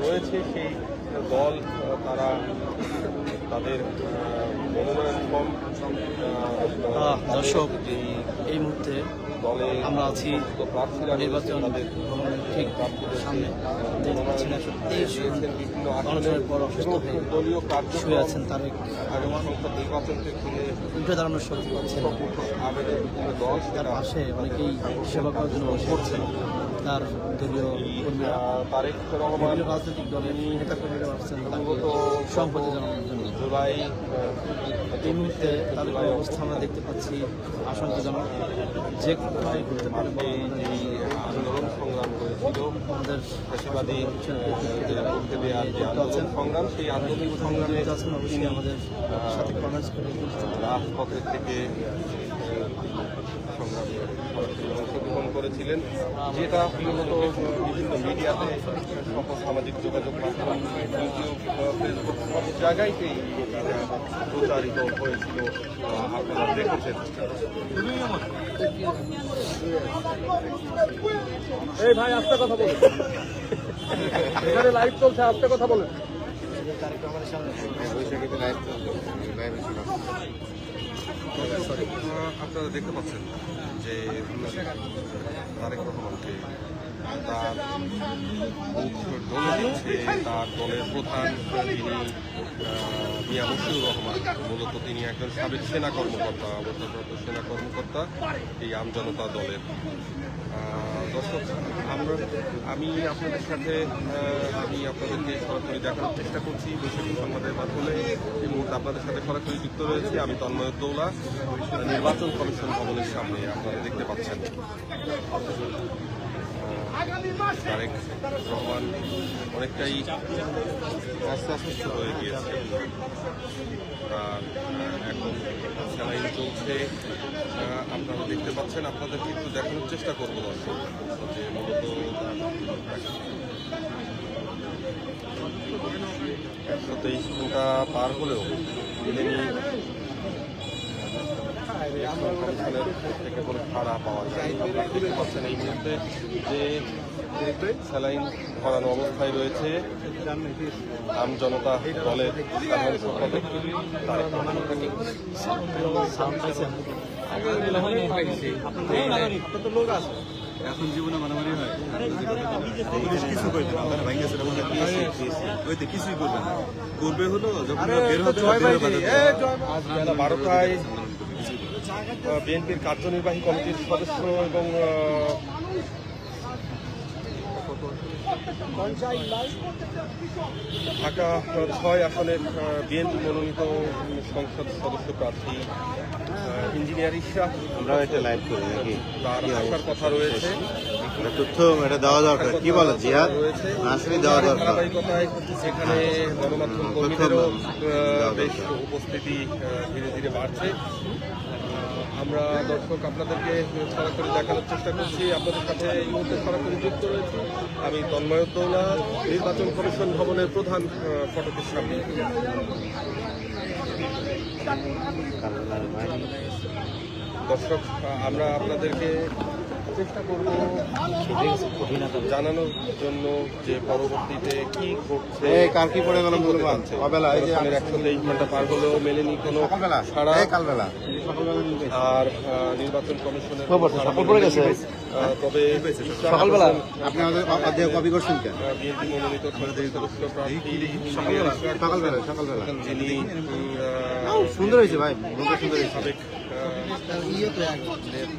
রয়েছে সেই দল তারা তাদের মনোনয়ন ফর্ম দর্শক এই মুহূর্তে আমরা আছি নির্বাচন ঠিক সামনে দেখতে পাচ্ছি না সত্যি অনশনের পর অসুস্থ হয়ে শুয়ে আছেন নির্বাচনকে উঠে দাঁড়ানোর শক্তি পাচ্ছেন। তার পাশে অনেকেই সেবা করার জন্য বসে তার দলীয় কর্মীরা বিভিন্ন রাজনৈতিক দলের নেতা কর্মীরা আসছেন সম্পত্তি জানানোর জন্য। জুলাই এই মুহূর্তে তাদের অবস্থা আমরা দেখতে পাচ্ছি আশঙ্কাজনক। যে কোনো সময় ঘটতে পারে আমাদের এই আন্দোলন সংগ্রাম করেছিল আমাদের ফ্যাসিবাদী রুখে দেওয়ার যে আন্দোলন সংগ্রাম সেই আন্দোলন সংগ্রামে আছেন অবশ্যই আমাদের সাথে কমেন্টস করে রাজপথের থেকে সংগ্রামে অংশগ্রহণ করেছিলেন। যেটা মূলত বিভিন্ন মিডিয়াতে সকল সামাজিক যোগাযোগ মাধ্যম ইউটিউব ফেসবুক সব জায়গাতেই এটা প্রচারিত হয়েছিল আপনারা দেখেছেন। এই ভাই আস্তে কথা বলুন এখানে লাইভ চলছে আস্তে কথা বলুন আহ, আপনারা দেখতে পাচ্ছেন যে তারেক রহমানকে তার দলে দিচ্ছে তার দলের প্রধান তিনি মিয়া মুশিউর রহমান, মূলত তিনি একজন সাবেক সেনা কর্মকর্তা, অবসরপ্রাপ্ত সেনা কর্মকর্তা এই আমজনতা দলের। দর্শক, আমরা, আমি আপনাদের সাথে আমি আপনাদেরকে সরাসরি দেখানোর চেষ্টা করছি বৈশাখী সংবাদের মাধ্যমে। এই মুহূর্তে আপনাদের সাথে সরাসরি যুক্ত রয়েছে আমি তন্ময়দ্দৌলা নির্বাচন কমিশন ভবনের সামনে আপনারা দেখতে পাচ্ছেন। তারেক রহমান অনেকটাই অস্বাস্থ্য হয়ে গিয়েছে। আর এখন স্যালাইন চলছে। আপনারা দেখতে পাচ্ছেন আপনাদের কিন্তু দেখানোর চেষ্টা করব দর্শক যে মূলত একশো তেইশ ঘণ্টা পার হলেও মিলেনি কমিশনের থেকে কোনো সাড়া পাওয়া যায় আপনারা দেখতে পাচ্ছেন এই মুহূর্তে যে স্যালাইন ধরানো অবস্থায় রয়েছে আম জনতা দলের সাধারণ সম্পাদক তারেক এখন জীবনে মারামারি হয় পুলিশ কিছু করবে না আপনারা ভাঙ্গা কিছুই করবে না করবে হলো যখন বের বারোটায় বিএনপির কার্যনির্বাহী কমিটির সদস্য এবং ঢাকা ছয় আসনের বিএনপি মনোনীত সংসদ সদস্য প্রার্থী ইঞ্জিনিয়ার ইশরাক আমরা এটা লাইভ করি নাকি? তার আসার কথা রয়েছে। তথ্য এটা দেওয়া দরকার। কি বলে জিয়াদ আসলে দেওয়া দরকার। ধারাবাহিকতায় এখানে গণমাধ্যম কর্মীদেরও বেশ উপস্থিতি ধীরে ধীরে বাড়ছে। আমরা দর্শক আপনাদেরকে সরাসরি দেখানোর চেষ্টা করছি। আপনাদের সাথে এই মুহূর্তে সরাসরি যুক্ত রয়েছি আমি তন্ময়দ্দৌলা নির্বাচন কমিশন ভবনের প্রধান ফটকের সামনে। দর্শক আমরা আপনাদেরকে চেষ্টা করব জানানোর জন্য যে পরবর্তীতে কি ঘটছে কার কি পড়ে গেল কি হতে বলব এই যে অনুষ্ঠানের একশো তেইশ ঘণ্টা পার হলেও মেলেনি কোনো সকালবেলা সারা এই কালবেলা। আর নির্বাচন কমিশনের খবর তো, পড়ে গেছে। তবে সকালবেলা? আপনি আমাদের কপি করছেন কেন? বিএনপি মনোনীত সকালবেলা সকালবেলা সকালবেলা। যিনি সুন্দর হয়েছে ভাই সুন্দর হয়েছে। সাবেক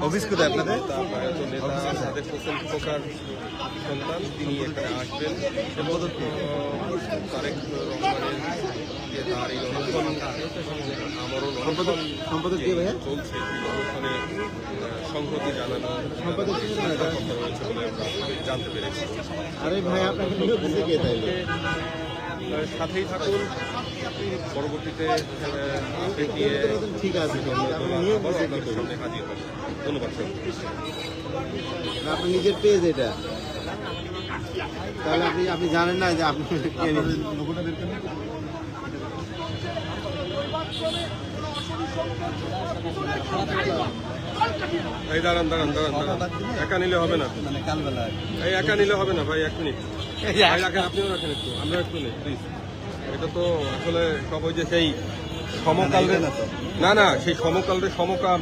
অফিস কোথায় আপনাদের? নেতা প্রথম হোসেন খোকার সন্তান তিনি এখানে আসবেন। এবং তারেক রহমানের যে তার এই অনুষ্ঠান অনশন সম্পাদক? চলছে আহ, সংহতি জানানো সম্পাদক কথা বলে আমরা জানতে পেরেছি। আরে ভাই আপনাকে সাথেই থাকুন। পরবর্তীতে আপডেট নিয়ে ঠিক আছে আপনি? সামনে হাজির ধন্যবাদ সবাইকে। না, আপনার নিজের পেজ এটা। তাহলে আপনি আপনি জানেন না যে আপনি কে এই দাঁড়ান দাঁড়ান দাঁড়ান দাঁড়ান। একা নিলে হবে না। মানে কালবেলা এই একা নিলে হবে না ভাই এক মিনিট। ভাই রাখেন আপনিও রাখেন একটু। আমরা একটু নেই প্লিজ এটা তো আসলে সব ওই যে সেই সমকালের না না সেই সমকালের সমকাম।